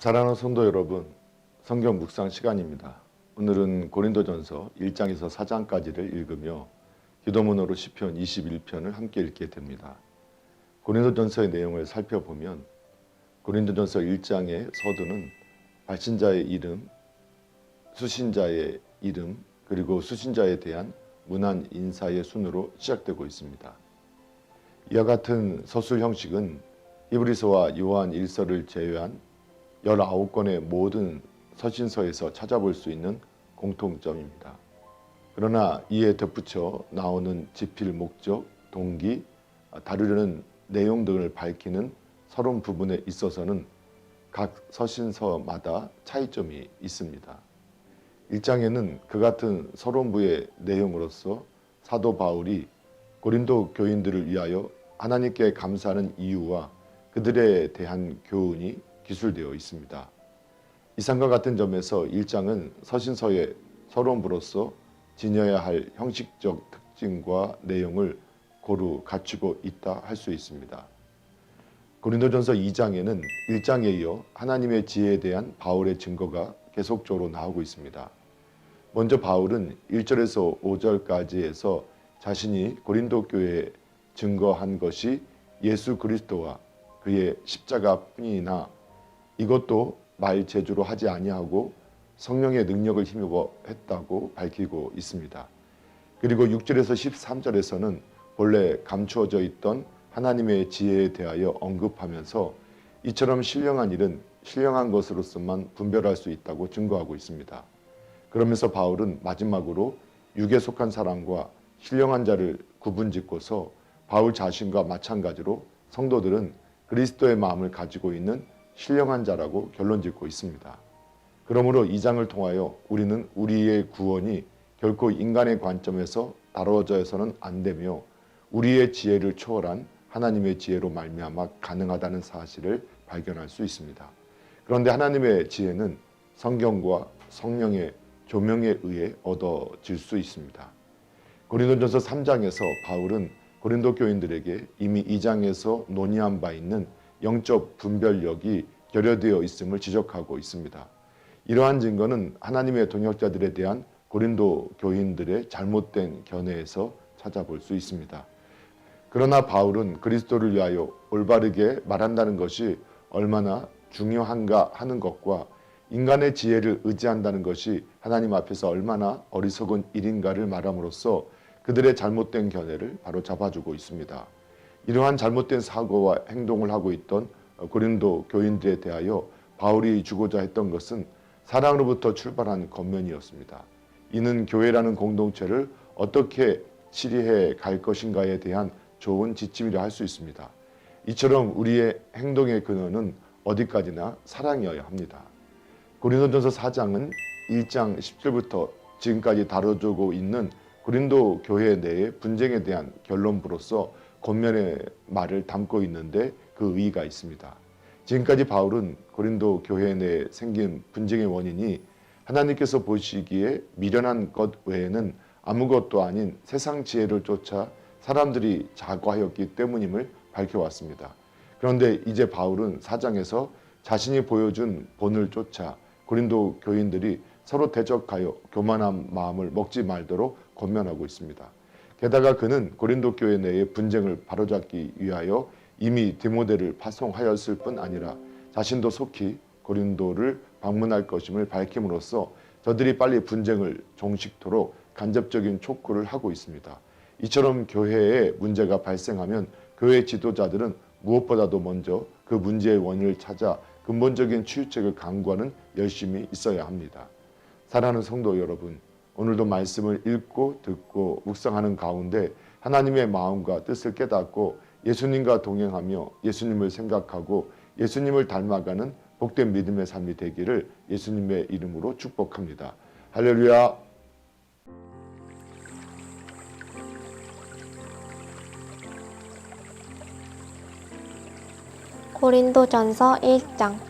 사랑하는 성도 여러분, 성경 묵상 시간입니다. 오늘은 고린도전서 1장에서 4장까지를 읽으며 기도문으로 시편 21편을 함께 읽게 됩니다. 고린도전서의 내용을 살펴보면 고린도전서 1장의 서두는 발신자의 이름, 수신자의 이름, 그리고 수신자에 대한 문안 인사의 순으로 시작되고 있습니다. 이와 같은 서술 형식은 히브리서와 요한 1서를 제외한 19권의 모든 서신서에서 찾아볼 수 있는 공통점입니다. 그러나 이에 덧붙여 나오는 지필 목적, 동기, 다루려는 내용 등을 밝히는 서론 부분에 있어서는 각 서신서마다 차이점이 있습니다. 1장에는 그 같은 서론부의 내용으로서 사도 바울이 고린도 교인들을 위하여 하나님께 감사하는 이유와 그들에 대한 교훈이 기술되어 있습니다. 이상과 같은 점에서 1장은 서신서의 서론부로서 지녀야 할 형식적 특징과 내용을 고루 갖추고 있다 할 수 있습니다. 고린도전서 2장에는 1장에 이어 하나님의 지혜에 대한 바울의 증거가 계속적으로 나오고 있습니다. 먼저 바울은 1절에서 5절까지에서 자신이 고린도 교회에 증거한 것이 예수 그리스도와 그의 십자가 뿐이나 이것도 말 제주로 하지 아니하고 성령의 능력을 힘입어 했다고 밝히고 있습니다. 그리고 6절에서 13절에서는 본래 감추어져 있던 하나님의 지혜에 대하여 언급하면서 이처럼 신령한 일은 신령한 것으로서만 분별할 수 있다고 증거하고 있습니다. 그러면서 바울은 마지막으로 육에 속한 사람과 신령한 자를 구분짓고서 바울 자신과 마찬가지로 성도들은 그리스도의 마음을 가지고 있는 신령한 자라고 결론 짓고 있습니다. 그러므로 이 장을 통하여 우리는 우리의 구원이 결코 인간의 관점에서 다뤄져서는 안 되며 우리의 지혜를 초월한 하나님의 지혜로 말미암아 가능하다는 사실을 발견할 수 있습니다. 그런데 하나님의 지혜는 성경과 성령의 조명에 의해 얻어질 수 있습니다. 고린도전서 3장에서 바울은 고린도 교인들에게 이미 2장에서 논의한 바 있는 영적 분별력이 결여되어 있음을 지적하고 있습니다. 이러한 증거는 하나님의 동역자들에 대한 고린도 교인들의 잘못된 견해에서 찾아볼 수 있습니다. 그러나 바울은 그리스도를 위하여 올바르게 말한다는 것이 얼마나 중요한가 하는 것과 인간의 지혜를 의지한다는 것이 하나님 앞에서 얼마나 어리석은 일인가를 말함으로써 그들의 잘못된 견해를 바로 잡아주고 있습니다. 이러한 잘못된 사고와 행동을 하고 있던 고린도 교인들에 대하여 바울이 주고자 했던 것은 사랑으로부터 출발한 겉면이었습니다. 이는 교회라는 공동체를 어떻게 치리해 갈 것인가에 대한 좋은 지침이라 할 수 있습니다. 이처럼 우리의 행동의 근원은 어디까지나 사랑이어야 합니다. 고린도전서 4장은 1장 10절부터 지금까지 다뤄주고 있는 고린도 교회 내의 분쟁에 대한 결론부로서 겉면의 말을 담고 있는데 그 의의가 있습니다. 지금까지 바울은 고린도 교회 내에 생긴 분쟁의 원인이 하나님께서 보시기에 미련한 것 외에는 아무것도 아닌 세상 지혜를 쫓아 사람들이 자과하였기 때문임을 밝혀왔습니다. 그런데 이제 바울은 사장에서 자신이 보여준 본을 쫓아 고린도 교인들이 서로 대적하여 교만한 마음을 먹지 말도록 권면하고 있습니다. 게다가 그는 고린도 교회 내의 분쟁을 바로잡기 위하여 이미 디모데를 파송하였을 뿐 아니라 자신도 속히 고린도를 방문할 것임을 밝힘으로써 저들이 빨리 분쟁을 종식토록 간접적인 촉구를 하고 있습니다. 이처럼 교회에 문제가 발생하면 교회 지도자들은 무엇보다도 먼저 그 문제의 원인을 찾아 근본적인 치유책을 강구하는 열심이 있어야 합니다. 사랑하는 성도 여러분, 오늘도 말씀을 읽고 듣고 묵상하는 가운데 하나님의 마음과 뜻을 깨닫고 예수님과 동행하며 예수님을 생각하고 예수님을 닮아가는 복된 믿음의 삶이 되기를 예수님의 이름으로 축복합니다. 할렐루야. 고린도전서 1장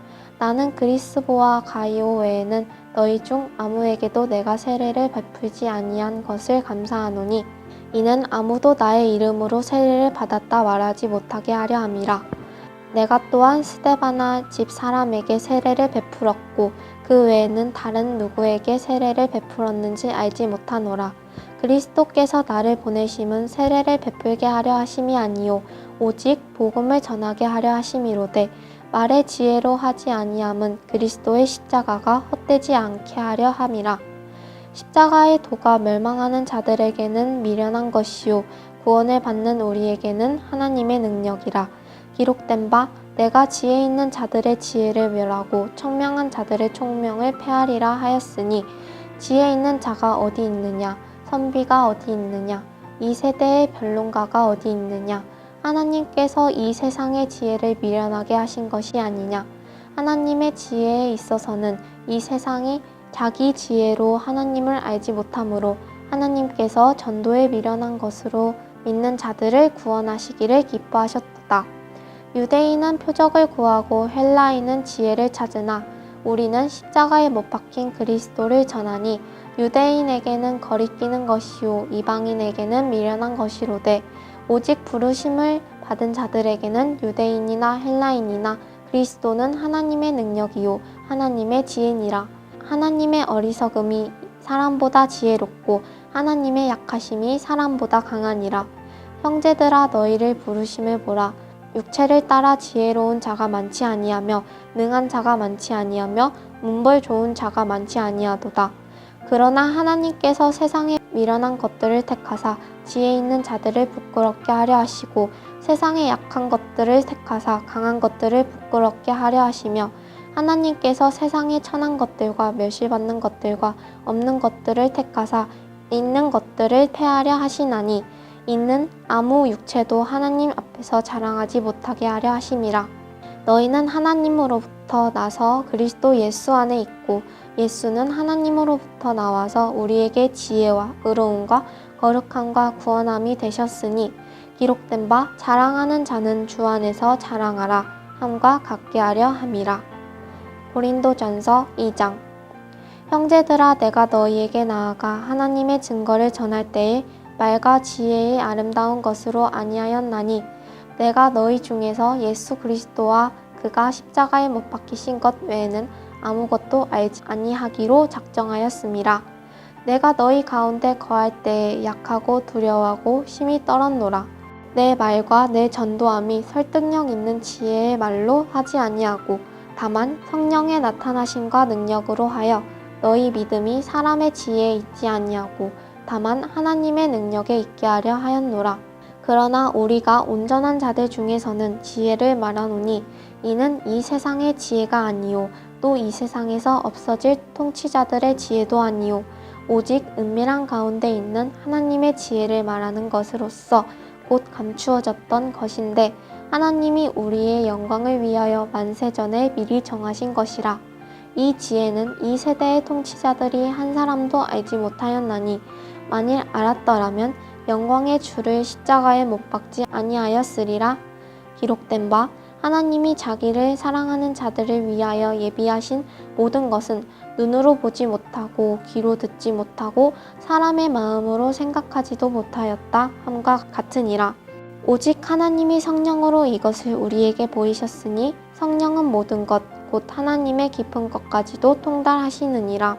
나는 그리스보와 가이오 외에는 너희 중 아무에게도 내가 세례를 베풀지 아니한 것을 감사하노니 이는 아무도 나의 이름으로 세례를 받았다 말하지 못하게 하려 함이라 내가 또한 스데바나 집 사람에게 세례를 베풀었고 그 외에는 다른 누구에게 세례를 베풀었는지 알지 못하노라. 그리스도께서 나를 보내심은 세례를 베풀게 하려 하심이 아니요 오직 복음을 전하게 하려 하심이로되 말의 지혜로 하지 아니함은 그리스도의 십자가가 헛되지 않게 하려 함이라. 십자가의 도가 멸망하는 자들에게는 미련한 것이요 구원을 받는 우리에게는 하나님의 능력이라. 기록된 바 내가 지혜 있는 자들의 지혜를 멸하고 청명한 자들의 총명을 폐하리라 하였으니 지혜 있는 자가 어디 있느냐 선비가 어디 있느냐 이 세대의 변론가가 어디 있느냐 하나님께서 이 세상의 지혜를 미련하게 하신 것이 아니냐 하나님의 지혜에 있어서는 이 세상이 자기 지혜로 하나님을 알지 못하므로 하나님께서 전도에 미련한 것으로 믿는 자들을 구원하시기를 기뻐하셨다. 유대인은 표적을 구하고 헬라인은 지혜를 찾으나 우리는 십자가에 못 박힌 그리스도를 전하니 유대인에게는 거리끼는 것이요 이방인에게는 미련한 것이로되 오직 부르심을 받은 자들에게는 유대인이나 헬라인이나 그리스도는 하나님의 능력이요 하나님의 지혜니라. 하나님의 어리석음이 사람보다 지혜롭고 하나님의 약하심이 사람보다 강하니라. 형제들아 너희를 부르심을 보라. 육체를 따라 지혜로운 자가 많지 아니하며 능한 자가 많지 아니하며 문벌 좋은 자가 많지 아니하도다. 그러나 하나님께서 세상에 미련한 것들을 택하사 지혜 있는 자들을 부끄럽게 하려 하시고 세상에 약한 것들을 택하사 강한 것들을 부끄럽게 하려 하시며 하나님께서 세상에 천한 것들과 멸시받는 것들과 없는 것들을 택하사 있는 것들을 폐하려 하시나니 이는 아무 육체도 하나님 앞에서 자랑하지 못하게 하려 하심이라. 너희는 하나님으로부터 나서 그리스도 예수 안에 있고 예수는 하나님으로부터 나와서 우리에게 지혜와 의로움과 거룩함과 구원함이 되셨으니 기록된 바 자랑하는 자는 주 안에서 자랑하라 함과 같게 하려 함이라. 고린도전서 2장 형제들아 내가 너희에게 나아가 하나님의 증거를 전할 때에 말과 지혜의 아름다운 것으로 아니하였나니 내가 너희 중에서 예수 그리스도와 그가 십자가에 못 박히신 것 외에는 아무것도 알지 아니하기로 작정하였음이라 내가 너희 가운데 거할 때에 약하고 두려워하고 심히 떨었노라 내 말과 내 전도함이 설득력 있는 지혜의 말로 하지 아니하고 다만 성령의 나타나심과 능력으로 하여 너희 믿음이 사람의 지혜에 있지 아니하고 다만 하나님의 능력에 있게 하려 하였노라. 그러나 우리가 온전한 자들 중에서는 지혜를 말하노니 이는 이 세상의 지혜가 아니요 또 이 세상에서 없어질 통치자들의 지혜도 아니요 오직 은밀한 가운데 있는 하나님의 지혜를 말하는 것으로서 곧 감추어졌던 것인데 하나님이 우리의 영광을 위하여 만세 전에 미리 정하신 것이라. 이 지혜는 이 세대의 통치자들이 한 사람도 알지 못하였나니 만일 알았더라면 영광의 주를 십자가에 못 박지 아니하였으리라. 기록된 바 하나님이 자기를 사랑하는 자들을 위하여 예비하신 모든 것은 눈으로 보지 못하고 귀로 듣지 못하고 사람의 마음으로 생각하지도 못하였다 함과 같으니라. 오직 하나님이 성령으로 이것을 우리에게 보이셨으니 성령은 모든 것, 곧 하나님의 깊은 것까지도 통달하시느니라.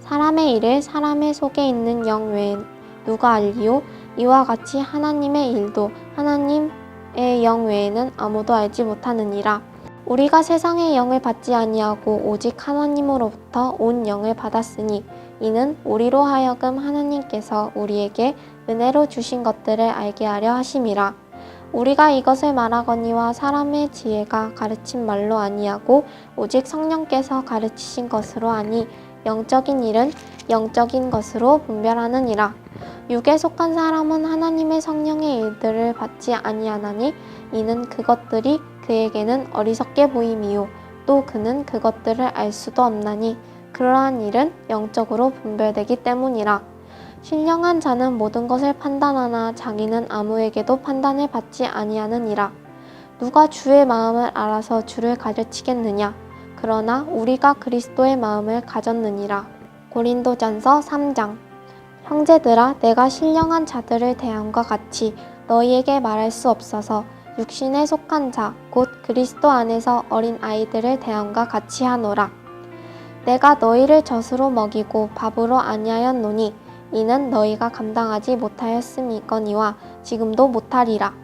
사람의 일을 사람의 속에 있는 영 외엔 누가 알리요? 이와 같이 하나님의 일도 하나님 의 영 외에는 아무도 알지 못하느니라. 우리가 세상의 영을 받지 아니하고 오직 하나님으로부터 온 영을 받았으니 이는 우리로 하여금 하나님께서 우리에게 은혜로 주신 것들을 알게 하려 하심이라. 우리가 이것을 말하거니와 사람의 지혜가 가르친 말로 아니하고 오직 성령께서 가르치신 것으로 하니 영적인 일은 영적인 것으로 분별하느니라. 육에 속한 사람은 하나님의 성령의 일들을 받지 아니하나니 이는 그것들이 그에게는 어리석게 보임이요 또 그는 그것들을 알 수도 없나니 그러한 일은 영적으로 분별되기 때문이라. 신령한 자는 모든 것을 판단하나 자기는 아무에게도 판단을 받지 아니하느니라. 누가 주의 마음을 알아서 주를 가르치겠느냐? 그러나 우리가 그리스도의 마음을 가졌느니라. 고린도전서 3장 형제들아 내가 신령한 자들을 대함과 같이 너희에게 말할 수 없어서 육신에 속한 자 곧 그리스도 안에서 어린 아이들을 대함과 같이 하노라. 내가 너희를 젖으로 먹이고 밥으로 아니하였노니 이는 너희가 감당하지 못하였음이거니와 지금도 못하리라.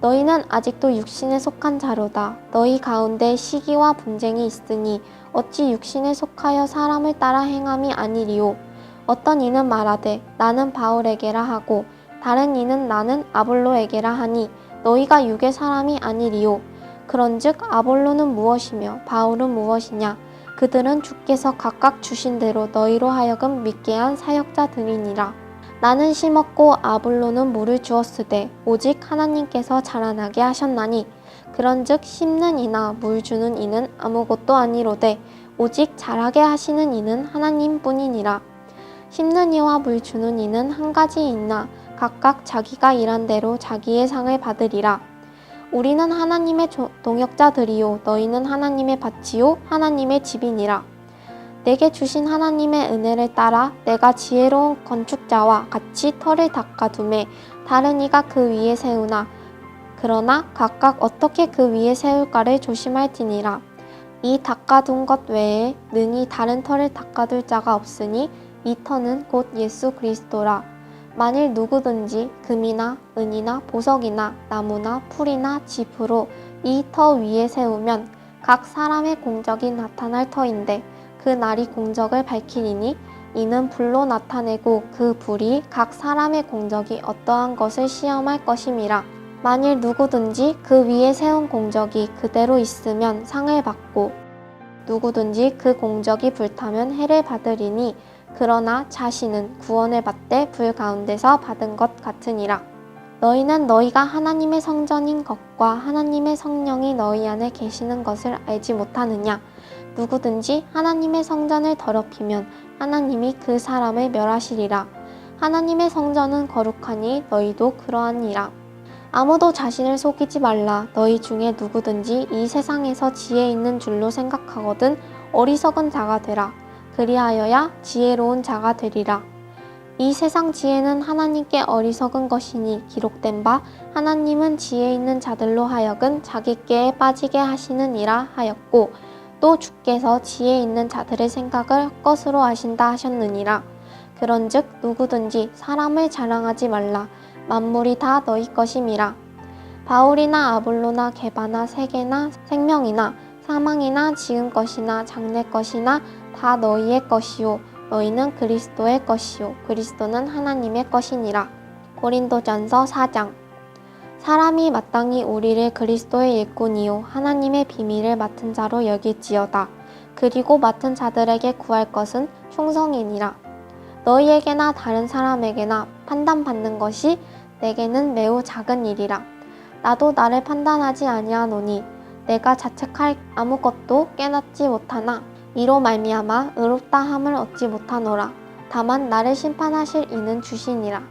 너희는 아직도 육신에 속한 자로다. 너희 가운데 시기와 분쟁이 있으니 어찌 육신에 속하여 사람을 따라 행함이 아니리요. 어떤 이는 말하되 나는 바울에게라 하고 다른 이는 나는 아볼로에게라 하니 너희가 육의 사람이 아니리요. 그런즉 아볼로는 무엇이며 바울은 무엇이냐? 그들은 주께서 각각 주신 대로 너희로 하여금 믿게 한 사역자들이니라. 나는 심었고 아볼로는 물을 주었으되 오직 하나님께서 자라나게 하셨나니 그런즉 심는 이나 물 주는 이는 아무것도 아니로되 오직 자라게 하시는 이는 하나님뿐이니라. 심는 이와 물 주는 이는 한 가지이나 각각 자기가 일한 대로 자기의 상을 받으리라. 우리는 하나님의 조- 동역자들이요 너희는 하나님의 밭이요 하나님의 집이니라. 내게 주신 하나님의 은혜를 따라 내가 지혜로운 건축자와 같이 터를 닦아둠에 다른 이가 그 위에 세우나 그러나 각각 어떻게 그 위에 세울까를 조심할지니라. 이 닦아둔 것 외에 능히 다른 터를 닦아둘 자가 없으니 이 터는 곧 예수 그리스도라. 만일 누구든지 금이나 은이나 보석이나 나무나 풀이나 짚으로 이 터 위에 세우면 각 사람의 공적이 나타날 터인데 그 날이 공적을 밝히리니 이는 불로 나타내고 그 불이 각 사람의 공적이 어떠한 것을 시험할 것임이라. 만일 누구든지 그 위에 세운 공적이 그대로 있으면 상을 받고 누구든지 그 공적이 불타면 해를 받으리니 그러나 자신은 구원을 받되 불 가운데서 받은 것 같으니라. 너희는 너희가 하나님의 성전인 것과 하나님의 성령이 너희 안에 계시는 것을 알지 못하느냐? 누구든지 하나님의 성전을 더럽히면 하나님이 그 사람을 멸하시리라. 하나님의 성전은 거룩하니 너희도 그러하니라. 아무도 자신을 속이지 말라. 너희 중에 누구든지 이 세상에서 지혜 있는 줄로 생각하거든 어리석은 자가 되라. 그리하여야 지혜로운 자가 되리라. 이 세상 지혜는 하나님께 어리석은 것이니 기록된 바 하나님은 지혜 있는 자들로 하여금 자기 께에 빠지게 하시느니라 하였고 또 주께서 지혜 있는 자들의 생각을 헛것으로 하신다 하셨느니라. 그런즉 누구든지 사람을 자랑하지 말라. 만물이 다 너희 것임이라. 바울이나 아볼로나 게바나 세계나 생명이나 사망이나 지금 것이나 장래 것이나 다 너희의 것이요 너희는 그리스도의 것이요 그리스도는 하나님의 것이니라. 고린도전서 4장 사람이 마땅히 우리를 그리스도의 일꾼이요 하나님의 비밀을 맡은 자로 여길지어다. 그리고 맡은 자들에게 구할 것은 충성이니라. 너희에게나 다른 사람에게나 판단받는 것이 내게는 매우 작은 일이라. 나도 나를 판단하지 아니하노니 내가 자책할 아무것도 깨닫지 못하나 이로 말미암아 의롭다 함을 얻지 못하노라. 다만 나를 심판하실 이는 주시니라.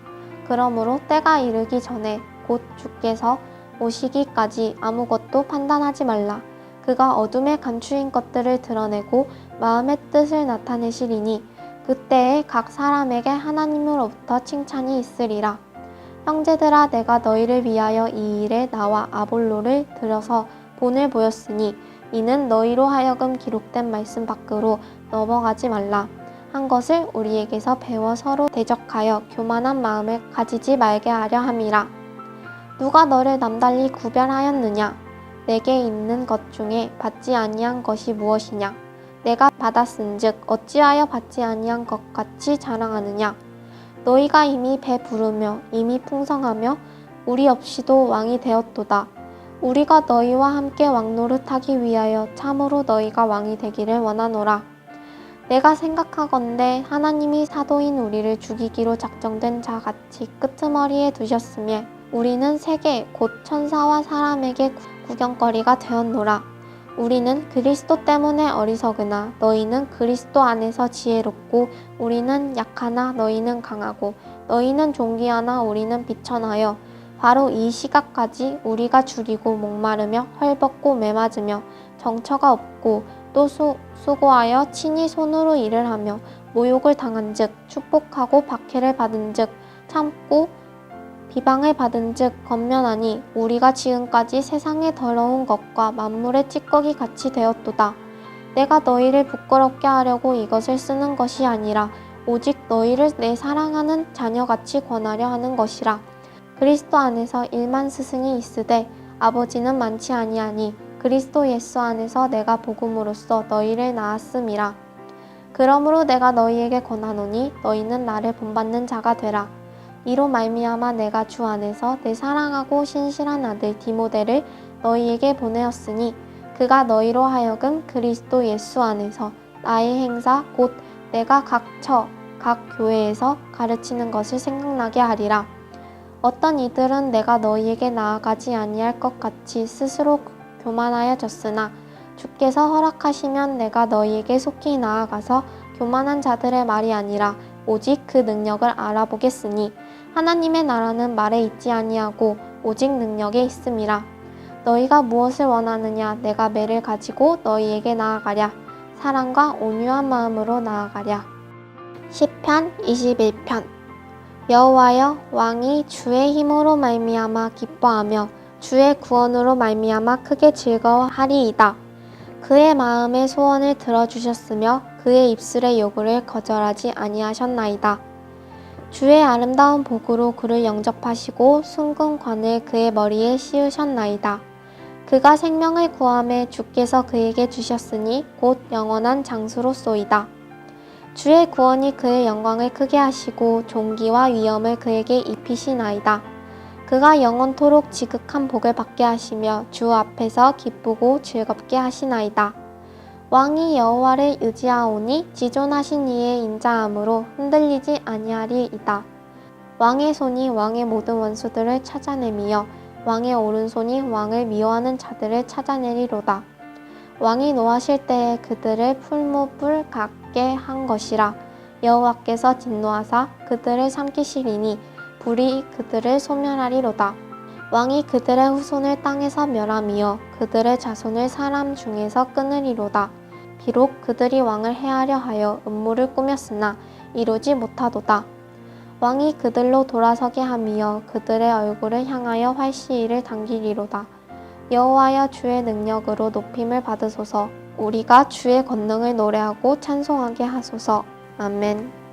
그러므로 때가 이르기 전에 곧 주께서 오시기까지 아무것도 판단하지 말라. 그가 어둠에 감추인 것들을 드러내고 마음의 뜻을 나타내시리니 그때에 각 사람에게 하나님으로부터 칭찬이 있으리라. 형제들아 내가 너희를 위하여 이 일에 나와 아볼로를 들여서 본을 보였으니 이는 너희로 하여금 기록된 말씀 밖으로 넘어가지 말라 한 것을 우리에게서 배워 서로 대적하여 교만한 마음을 가지지 말게 하려 함이라. 누가 너를 남달리 구별하였느냐? 내게 있는 것 중에 받지 아니한 것이 무엇이냐? 내가 받았은즉 어찌하여 받지 아니한 것 같이 자랑하느냐? 너희가 이미 배 부르며 이미 풍성하며 우리 없이도 왕이 되었도다. 우리가 너희와 함께 왕노릇하기 위하여 참으로 너희가 왕이 되기를 원하노라. 내가 생각하건대 하나님이 사도인 우리를 죽이기로 작정된 자 같이 끄트머리에 두셨으며 우리는 세계 곧 천사와 사람에게 구- 구경거리가 되었노라. 우리는 그리스도 때문에 어리석으나 너희는 그리스도 안에서 지혜롭고 우리는 약하나 너희는 강하고 너희는 존귀하나 우리는 비천하여 바로 이 시각까지 우리가 줄이고 목마르며 헐벗고 매맞으며 정처가 없고 또 수, 수고하여 친히 손으로 일을 하며 모욕을 당한즉 축복하고 박해를 받은즉 참고 비방을 받은즉 건면하니 우리가 지금까지 세상의 더러운 것과 만물의 찌꺼기 같이 되었도다. 내가 너희를 부끄럽게 하려고 이것을 쓰는 것이 아니라 오직 너희를 내 사랑하는 자녀같이 권하려 하는 것이라. 그리스도 안에서 일만 스승이 있으되 아버지는 많지 아니하니 그리스도 예수 안에서 내가 복음으로써 너희를 낳았음이라. 그러므로 내가 너희에게 권하노니 너희는 나를 본받는 자가 되라. 이로 말미암아 내가 주 안에서 내 사랑하고 신실한 아들 디모데를 너희에게 보내었으니 그가 너희로 하여금 그리스도 예수 안에서 나의 행사 곧 내가 각 처, 각 교회에서 가르치는 것을 생각나게 하리라. 어떤 이들은 내가 너희에게 나아가지 아니할 것 같이 스스로 교만하여졌으나 주께서 허락하시면 내가 너희에게 속히 나아가서 교만한 자들의 말이 아니라 오직 그 능력을 알아보겠으니 하나님의 나라는 말에 있지 아니하고 오직 능력에 있음이라. 너희가 무엇을 원하느냐 내가 매를 가지고 너희에게 나아가랴. 사랑과 온유한 마음으로 나아가랴. 시편 21편 여호와여 왕이 주의 힘으로 말미암아 기뻐하며 주의 구원으로 말미암아 크게 즐거워하리이다. 그의 마음의 소원을 들어주셨으며 그의 입술의 요구를 거절하지 아니하셨나이다. 주의 아름다운 복으로 그를 영접하시고 순금관을 그의 머리에 씌우셨나이다. 그가 생명을 구함에 주께서 그에게 주셨으니 곧 영원한 장수로소이다. 주의 구원이 그의 영광을 크게 하시고 존귀와 위엄을 그에게 입히시나이다. 그가 영원토록 지극한 복을 받게 하시며 주 앞에서 기쁘고 즐겁게 하시나이다. 왕이 여호와를 의지하오니 지존하신 이의 인자함으로 흔들리지 아니하리이다. 왕의 손이 왕의 모든 원수들을 찾아내미며 왕의 오른손이 왕을 미워하는 자들을 찾아내리로다. 왕이 노하실 때에 그들을 풀무불 같게 한 것이라 여호와께서 진노하사 그들을 삼키시리니 불이 그들을 소멸하리로다. 왕이 그들의 후손을 땅에서 멸하며 그들의 자손을 사람 중에서 끊으리로다. 비록 그들이 왕을 해하려 하여 음모를 꾸몄으나 이루지 못하도다. 왕이 그들로 돌아서게 하며 그들의 얼굴을 향하여 활시위를 당기리로다. 여호와여 주의 능력으로 높임을 받으소서. 우리가 주의 권능을 노래하고 찬송하게 하소서. 아멘.